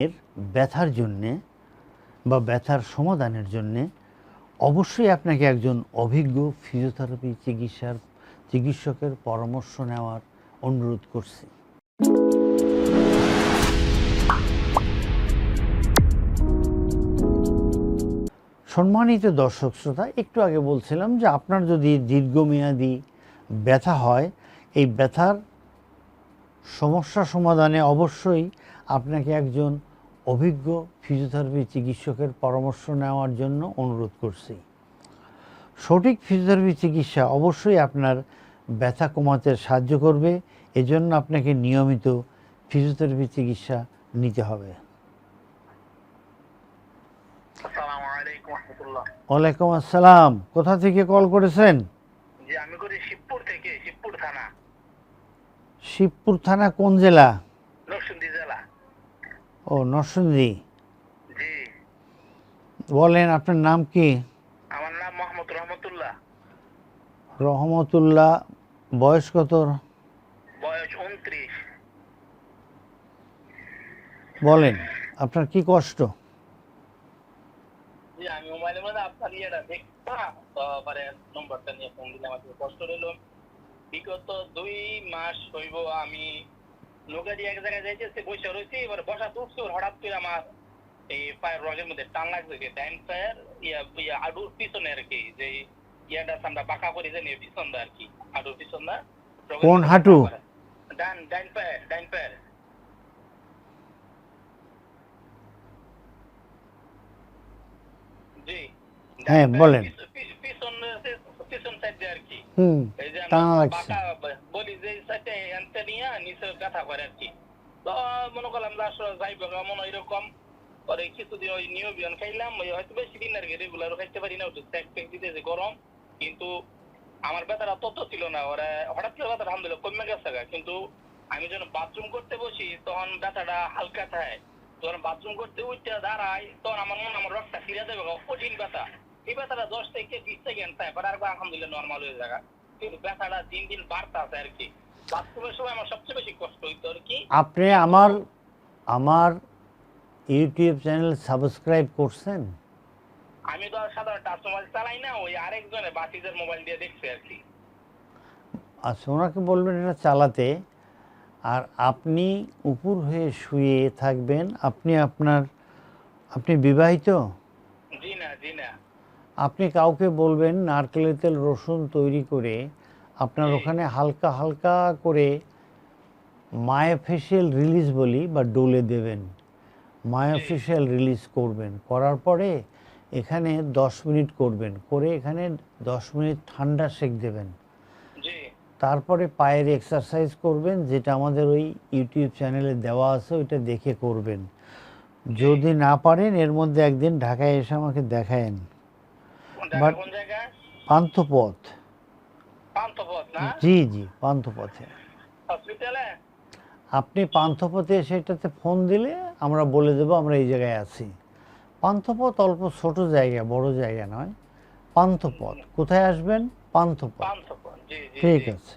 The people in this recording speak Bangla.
এর ব্যথার জন্যে বা ব্যথার সমাধানের জন্যে অবশ্যই আপনাকে একজন অভিজ্ঞ ফিজিওথেরাপি চিকিৎসার, চিকিৎসকের পরামর্শ নেওয়ার অনুরোধ করছি। সম্মানিত দর্শক শ্রোতা, একটু আগে বলছিলাম যে আপনার যদি দীর্ঘমেয়াদী ব্যথা হয়, এই ব্যথার সমস্যা সমাধানে অবশ্যই আপনাকে একজন অভিজ্ঞ ফিজিওথেরাপি চিকিৎসকের পরামর্শ নেওয়ার জন্য অনুরোধ করছি। সঠিক ফিজিওথেরাপি চিকিৎসা অবশ্যই আপনার ব্যথা কমাতে সাহায্য করবে এজন্য আপনাকে নিয়মিত ফিজিওথেরাপি চিকিৎসা নিতে হবে। ওয়ালাইকুম আসসালাম। কোথা থেকে কল করেছেন? শিবপুর থানা কোন জেলা? ও নরসিংদী। জি। বলেন আপনার নাম কি? আমার নাম মোহাম্মদ রহমতুল্লাহ। রহমতুল্লাহ বয়স কত? বয়স উনত্রিশ। বলেন আপনার কি কষ্ট? আমি মোবাইলের মধ্যে আপনার ইয়েটা দেখতাম নম্বরটা নিয়ে ফোন দিলাম কষ্ট রইল বিগত দুই মাস হইব আমি নৌকাটি এক জায়গায় যাইতেছে বসে রয়েছি এবার বসা তুলছি হঠাৎ করে আমার এই পায়ের রগের মধ্যে টান লাগছে ডাইন পায়ের ইয়া আডুর পিছনে আর কি যে ইয়াটা আমরা বাঁকা করে জানি পিছনটা আর কি আডুর পিছনটা কোন হাঁটু? ডান ডাইন পায়ের ডাইন পায়ের জি। হ্যাঁ, বলেন। পিছ- পিছ- পিছন পিছন সাইড দিয়ে আর কি। হুম এই যে টানা লাগছে। যে সাইডে এনতে নিয়ে নিচে ব্যথা করে আর কি। তো, মনে করলাম লাস্ট যাইব মনে এরকম পরে কিছুদিন ওই নিউ বিয়ন খাইলাম, ওই হয়তো বেশি দিন আর কি রেগুলার খাইতে পারি না ওটা ট্যাক ট্যাক দিতেছে গরম। কিন্তু আমার ব্যথাটা তত ছিল না, ওরা হঠাৎ করে ব্যথাটা আলহামদুলিল্লাহ কমে গেছে। কিন্তু আমি যখন বাথরুম করতে বসি, তখন ব্যথাটা হালকা থাকে। যখন বাথরুম করতে উঠতে দাঁড়াই, তখন আমার মনে আমার রক্তটা ফিরে গা। কঠিন ব্যথা। এই ব্যথাটা দশ থেকে বিশ সেকেন্ড থাকে পরে আর আলহামদুলিল্লাহ নর্মাল হয়ে যায় কিন্তু ব্যথাটা দিন দিন বাড়তে আছে আর কি। আপনি আমার আমার ইউটিউব চ্যানেল সাবস্ক্রাইব করছেন? আমি তো আর সাধারণ টাচ মোবাইল চালাই না ওই আরেকজনে বাসিদের মোবাইল দিয়ে দেখছি আর কি। আচ্ছা ওনাকে বলবেন এটা চালাতে। আর আপনি উপর হয়ে শুয়ে থাকবেন আপনি আপনার আপনি বিবাহিত? জি না জি না। আপনি কাউকে বলবেন নারকেলের তেল রসুন তৈরি করে আপনার ওখানে হালকা হালকা করে মায়োফেশিয়াল রিলিজ বলি বা ডোলে দেবেন। মায়োফেশিয়াল রিলিজ করবেন। করার পরে এখানে দশ মিনিট করবেন। করে এখানে দশ মিনিট ঠান্ডা সেক দেবেন। তারপরে পায়ের এক্সারসাইজ করবেন যেটা আমাদের ওই ইউটিউব চ্যানেলে দেওয়া আছে ওইটা দেখে করবেন। যদি না পারেন এর মধ্যে একদিন ঢাকায় এসে আমাকে দেখায়েন। জায়গা? পান্থপথ। জি জি পান্থপথে। আপনি পান্থপথে সেটাতে ফোন দিলে আমরা বলে দেবো আমরা এই জায়গায় আছি। পান্থপথ অল্প ছোট জায়গা বড় জায়গা নয়। পান্থপথ কোথায় আসবেন? পান্থপথ। পান্থপথ জি জি ঠিক আছে।